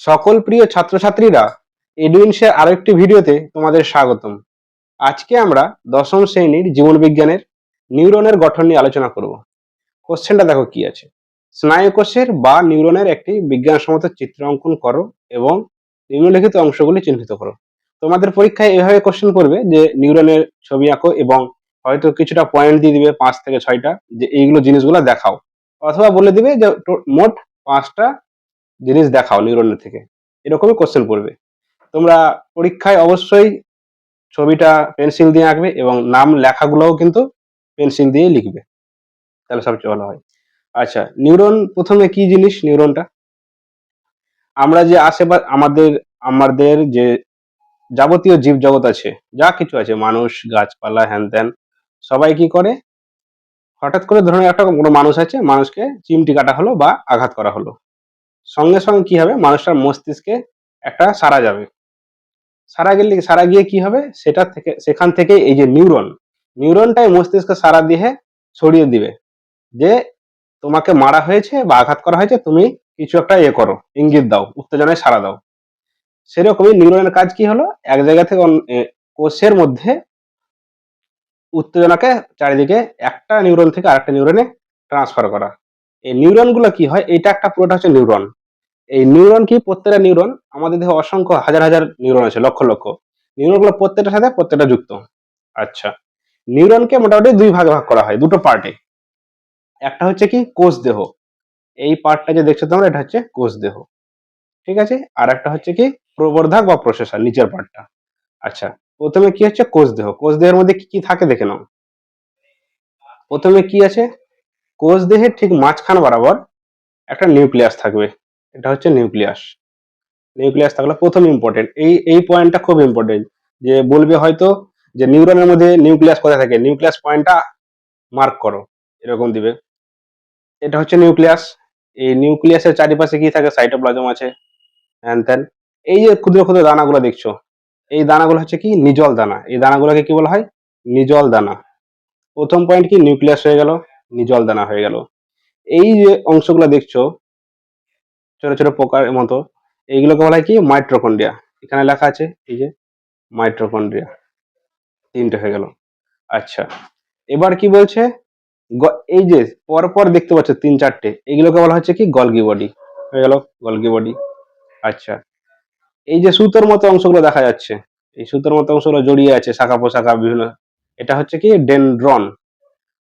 সকল প্রিয় ছাত্রছাত্রীরা এডুইন্সের আরও একটি ভিডিওতে তোমাদের স্বাগতম। আজকে আমরা দশম শ্রেণির জীবনবিজ্ঞানের নিউরনের গঠন নিয়ে আলোচনা করব। কোশ্চেনটা দেখো কি আছে। স্নায়ুকোষের বা নিউরনের একটি বিজ্ঞানসম্মত চিত্র অঙ্কন করো এবং নিম্নলিখিত অংশগুলি চিহ্নিত করো। তোমাদের পরীক্ষায় এভাবে কোশ্চেন করবে যে নিউরনের ছবি আঁকো এবং হয়তো কিছুটা পয়েন্ট দিয়ে দিবে পাঁচ থেকে ছয়টা, যে এইগুলো জিনিসগুলো দেখাও। অথবা বলে দিবে যে মোট পাঁচটা জিনিস দেখাও নিউরনের থেকে। এরকমই কোশ্চেন পড়বে। তোমরা পরীক্ষায় অবশ্যই ছবিটা পেন্সিল দিয়ে আঁকবে এবং নাম লেখাগুলোও কিন্তু পেন্সিল দিয়ে লিখবে। তাহলে সবচেয়ে ভালো হয়। আচ্ছা নিউরন প্রথমে কি জিনিস নিউরনটা আমরা যে আশেপাশ, আমাদের আমাদের যে যাবতীয় জীব জগৎ আছে, যা কিছু আছে, মানুষ, গাছপালা, হ্যান ত্যান, সবাই কি করে? হঠাৎ করে ধরুন একটা কোনো মানুষ আছে, মানুষকে চিমটি কাটা হলো বা আঘাত করা হলো। সঙ্গে সঙ্গে কি হবে? মানুষটার মস্তিষ্কে একটা সারা যাবে। সারা গেলে সারা গিয়ে কি হবে? সেটা থেকে, সেখান থেকে এই যে নিউরন নিউরনটাই মস্তিষ্কে সারা দিয়ে ছড়িয়ে দিবে। যে তোমাকে মারা হয়েছে বা আঘাত করা হয়েছে, তুমি কিছু একটা ইয়ে করো, ইঙ্গিত দাও, উত্তেজনায় সারা দাও। সেরকমই নিউরনের কাজ কি হলো? এক জায়গা থেকে কোষের মধ্যে উত্তেজনাকে চারিদিকে একটা নিউরন থেকে আরেকটা নিউরনে ট্রান্সফার করা। এই নিউরনগুলো কি হয়? এটা একটা পুরোটা হচ্ছে নিউরন এই নিউরন কি? প্রত্যেকটা নিউরন আমাদের দেহে অসংখ্য হাজার হাজার নিউরন আছে, লক্ষ লক্ষ। নিউরনগুলো প্রত্যেকটার সাথে প্রত্যেকটা যুক্ত। আচ্ছা। নিউরনকে মোটামুটি দুই ভাগে ভাগ করা হয়, দুটো পার্টে একটা হচ্ছে কি? কোষ দেহ। এই পার্টটা যে দেখছ তোমরা, এটা হচ্ছে কোষ দেহ। ঠিক আছে? আর একটা হচ্ছে কি? প্রবর্ধক বা প্রসেসর, নিচের পার্টটা আচ্ছা। প্রথমে কি হচ্ছে? কোষ দেহ। কোষ দেহের মধ্যে কি কি থাকে দেখে নাও। প্রথমে কি আছে? কোষ দেহের ঠিক মাঝখান বরাবর একটা নিউক্লিয়াস থাকবে। এটা হচ্ছে নিউক্লিয়াস। নিউক্লিয়াস থাকলে প্রথম ইম্পর্টেন্ট এই এই পয়েন্টটা খুব ইম্পর্টেন্ট যে বলবে হয়তো যে নিউরনের মধ্যে নিউক্লিয়াস কোথায় থাকে? নিউক্লিয়াস পয়েন্টটা মার্ক করো, এরকম দিবে। এটা হচ্ছে নিউক্লিয়াস। এই নিউক্লিয়াসের চারিপাশে কি থাকে? সাইটোপ্লাজম আছে। হ্যান ত্যান এই যে ক্ষুদ্র ক্ষুদ্র দানাগুলো দেখছ, এই দানাগুলো হচ্ছে কি? নিজল দানা। এই দানাগুলোকে কি বলা হয়? নিজল দানা। প্রথম পয়েন্ট কি? নিউক্লিয়াস হয়ে গেল। নিজল দানা হয়ে গেল। এই যে অংশগুলো দেখছ, ছোট ছোট পোকার মতো, এইগুলোকে বলা হয় কি? মাইট্রোকন্ড্রিয়া এখানে লেখা আছে, এই যে মাইট্রোকন্ড্রিয়া তিনটে হয়ে গেল। আচ্ছা এবার কি বলছে? এই যে পরপর দেখতে পাচ্ছ তিন চারটে, এগুলোকে বলা হচ্ছে কি? গলগি বডি হয়ে গেল, গলগি বডি আচ্ছা এই যে সুতোর মতো অংশগুলো দেখা যাচ্ছে, এই সুতোর মতো অংশগুলো জড়িয়ে আছে, শাখা পোশাখা বিভিন্ন, এটা হচ্ছে কি? ডেনড্রন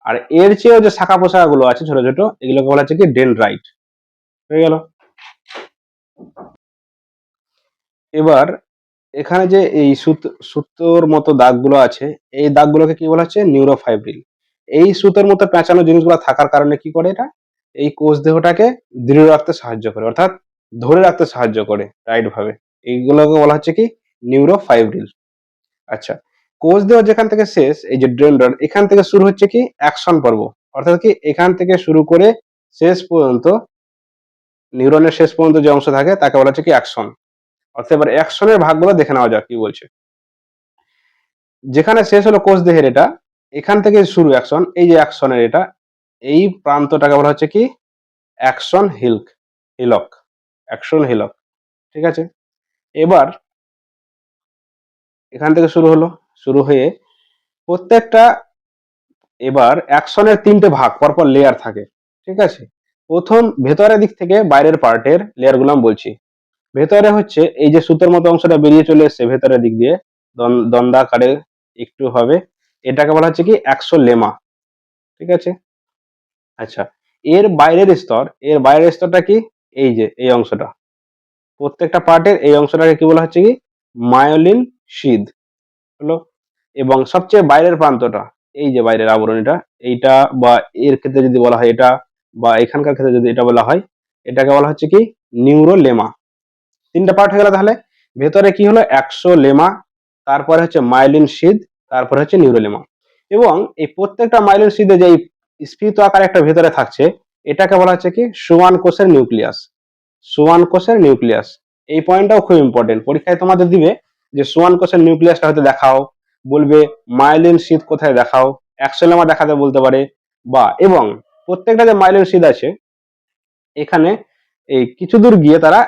আর এর চেয়েও যে শাখা পোশাখাগুলো আছে ছোট ছোট, এগুলোকে বলা হচ্ছে কি ডেল রাইট হয়ে গেল। এবার এখানে যে এই সুতো, সুতোর মতো দাগগুলো আছে, এই দাগগুলোকে কি বলা হচ্ছে? নিউরোফাইব্রিল। এই সুতোর মতো পেঁচানো জিনিসগুলো থাকার কারণে কি করে এটা? এই কোষ দেহটাকে দৃঢ় রাখতে সাহায্য করে, অর্থাৎ ধরে রাখতে সাহায্য করে রাইট ভাবে। এইগুলোকে বলা হচ্ছে কি? নিউরোফাইব্রিল। আচ্ছা কোষ দেহ যেখান থেকে শেষ, এই যে ড্রেন্ড্রন এখান থেকে শুরু হচ্ছে কি? অ্যাকশন পর্ব। অর্থাৎ কি, এখান থেকে শুরু করে শেষ পর্যন্ত নিউরনের শেষ পর্যন্ত যে অংশ থাকে, তাকে বলা হচ্ছে কি অ্যাকশন অর্থাৎ এবার অ্যাকশনের ভাগগুলো দেখে নেওয়া যাক কি বলছে। যেখানে শেষ হলো কোষ দেহের এটা, এখান থেকে শুরু অ্যাকশন এই যে অ্যাকশনের এটা, এই প্রান্তটাকে বলা হচ্ছে কি? অ্যাকশন হিল্ক হিলক অ্যাকশন হিলক ঠিক আছে? এবার, এখান থেকে শুরু হলো। শুরু হয়ে প্রত্যেকটা এবার অ্যাকশনের তিনটে ভাগ, পরপর লেয়ার থাকে, ঠিক আছে? প্রথম ভেতরের দিক থেকে বাইরের পার্টের লেয়ারগুলো আমি বলছি। ভেতরে হচ্ছে এই যে সুতোর মতো অংশটা বেরিয়ে চলে এসছে ভেতরের দিক দিয়ে, দন- দন্দাকারে একটু হবে, এটাকে বলা হচ্ছে কি একশো লেমা ঠিক আছে? আচ্ছা এর বাইরের স্তর, এর বাইরের স্তরটা কি? এই যে, এই অংশটা। প্রত্যেকটা পার্টের এই অংশটাকে কি বলা হচ্ছে কি? মায়োলিন শীদ হলো এবং সবচেয়ে বাইরের প্রান্তটা, এই যে বাইরের আবরণীটা, এইটা বা এর ক্ষেত্রে যদি বলা হয় এটা বা এখানকার ক্ষেত্রে যদি এটা বলা হয়, এটাকে বলা হচ্ছে কি? নিউরোলেমা। তিনটা পার্ট হয়ে গেল তাহলে। ভেতরে কি হলো? একশো লেমা তারপরে হচ্ছে মাইলিন শীদ তারপরে হচ্ছে নিউরোলেমা। এবং এই প্রত্যেকটা মাইলিন শীদে যে স্ফীত আকার একটা ভেতরে থাকছে, এটাকে বলা হচ্ছে কি? সুয়ান কোষের নিউক্লিয়াস। সুয়ান কোষের নিউক্লিয়াস। এই পয়েন্টটাও খুব ইম্পর্টেন্ট পরীক্ষায় তোমাদের দিবে যে সুয়ান কোষের নিউক্লিয়াসটা হয়তো দেখাও। বলবে, মাইলিন শীত কোথায় দেখাও? একশোলেমা দেখাতে বলতে পারে, বা, এবং প্রত্যেকটা যে মাইলিন শীত আছে, এখানে এই কিছু দূর গিয়ে তারা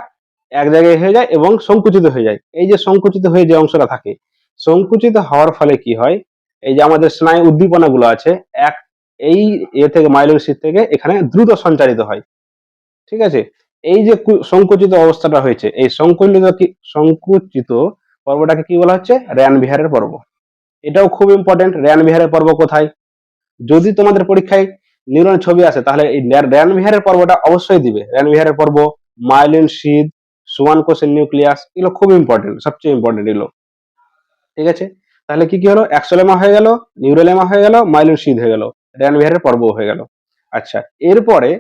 এক জায়গায় হয়ে যায় এবং সংকুচিত হয়ে যায়। এই যে সংকুচিত হয়ে যে অংশটা থাকে, সংকুচিত হওয়ার ফলে কি হয়? এই যে আমাদের স্নায়ু উদ্দীপনাগুলো আছে, এক, এই এ থেকে, মাইলিন শীত থেকে এখানে দ্রুত সঞ্চারিত হয়। ঠিক আছে? এই যে সংকুচিত অবস্থাটা হয়েছে, এই সংকুচিত সংকুচিত পর্বটাকে কি বলা হচ্ছে? র্যান বিহারের পর্ব। এটাও খুব ইম্পর্টেন্ট র্যান বিহারের পর্ব কোথায়? যদি তোমাদের পরীক্ষায় নিউরনের ছবি আসে, তাহলে এই র্যান বিহারের পর্বটা অবশ্যই দিবে। র্যান বিহারের পর্ব মাইলিন শীত সুয়ান কোষের নিউক্লিয়াস এগুলো খুব ইম্পর্টেন্ট সবচেয়ে ইম্পর্টেন্ট এগুলো। ঠিক আছে? তাহলে কি কি হলো? অ্যাক্সোলেমা হয়ে গেল নিউরোলেমা হয়ে গেল মাইলিন শীত হয়ে গেল। র্যান বিহারের পর্ব হয়ে গেল। আচ্ছা এরপরে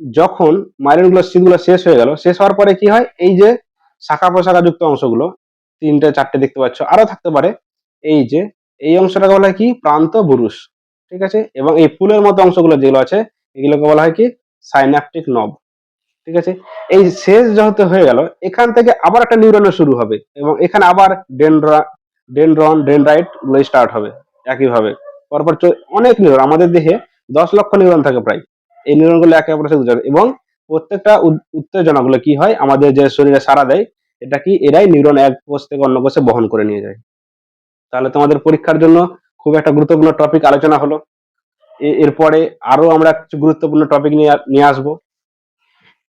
যখন মাইলিনগুলো শীতগুলো শেষ হয়ে গেল, শেষ হওয়ার পরে কি হয়? এই যে শাখা প্রশাখা যুক্ত অংশগুলো, তিনটে, চারটে দেখতে পাচ্ছ আরও থাকতে পারে। এই যে, এই অংশটাকে বলা হয় কি? প্রান্ত বুরুষ ঠিক আছে? এবং এই ফুলের মতো অংশগুলো যেগুলো আছে, এগুলোকে বলা হয় কি? সাইন্যাপটিক নব ঠিক আছে? এই শেষ যেহেতু হয়ে গেল, এখান থেকে আবার একটা নিউরনের শুরু হবে এবং এখানে আবার ডেনড্রা, ডেনড্রন, ডেনড্রাইটগুলো স্টার্ট হবে একইভাবে। পরপর অনেক নিউরন, আমাদের দেহে দশ লক্ষ নিউরন থাকে প্রায়। এই নিউরনগুলো একে অপরের সাথে এবং প্রত্যেকটা উত্তেজনাগুলো কি হয়? আমাদের যে শরীরে সারা দেয়, এটা কি? এরাই নিউরন এক কোষ থেকে অন্য কোষে বহন করে নিয়ে যায়। তাহলে তোমাদের পরীক্ষার জন্য খুব একটা গুরুত্বপূর্ণ টপিক আলোচনা হলো। এরপরে আরও আমরা কিছু গুরুত্বপূর্ণ টপিক নিয়ে নিয়ে আসব।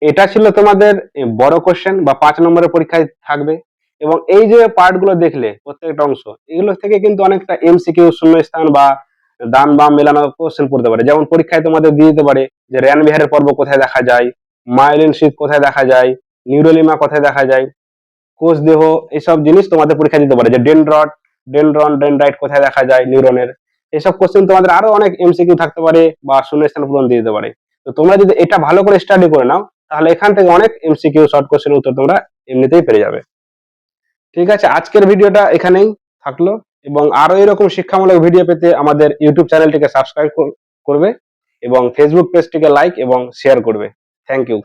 এটা ছিল তোমাদের বড় কোশ্চেন বা পাঁচ নম্বরের পরীক্ষায় থাকবে এবং এই যে পার্টগুলো দেখলে প্রত্যেকটা অংশ, এগুলো থেকে কিন্তু অনেকটা এমসিকিউ শূন্যস্থান বা দান বাম মেলানো কোশ্চেন পড়তে পারে। যেমন পরীক্ষায় তোমাদের দিয়ে দিতে পারে যে র্যান বিহারের পর্ব কোথায় দেখা যায় মাইলিন শীত কোথায় দেখা যায় নিউরোলিমা কোথায় দেখা যায় কোষ দেহ এইসব জিনিস তোমাদের পরীক্ষা দিতে পারে। যে ডেনড্রট ডেনড্রন ডেনড্রাইট কোথায় দেখা যায় নিউরনের এসব কোশ্চেন তোমাদের আরও অনেক এমসিকিউ থাকতে পারে বা শূন্যস্থান পূরণ দিয়ে দিতে পারে। তো তোমরা যদি এটা ভালো করে স্টাডি করে নাও, তাহলে এখান থেকে অনেক এমসিকিউ শর্ট কোশ্চেনের উত্তর তোমরা এমনিতেই পেরে যাবে। ঠিক আছে, আজকের ভিডিওটা এখানেই থাকল এবং আরও এরকম শিক্ষামূলক ভিডিও পেতে আমাদের ইউটিউব চ্যানেলটিকে সাবস্ক্রাইব করবে এবং ফেসবুক পেজটিকে লাইক এবং শেয়ার করবে। Thank you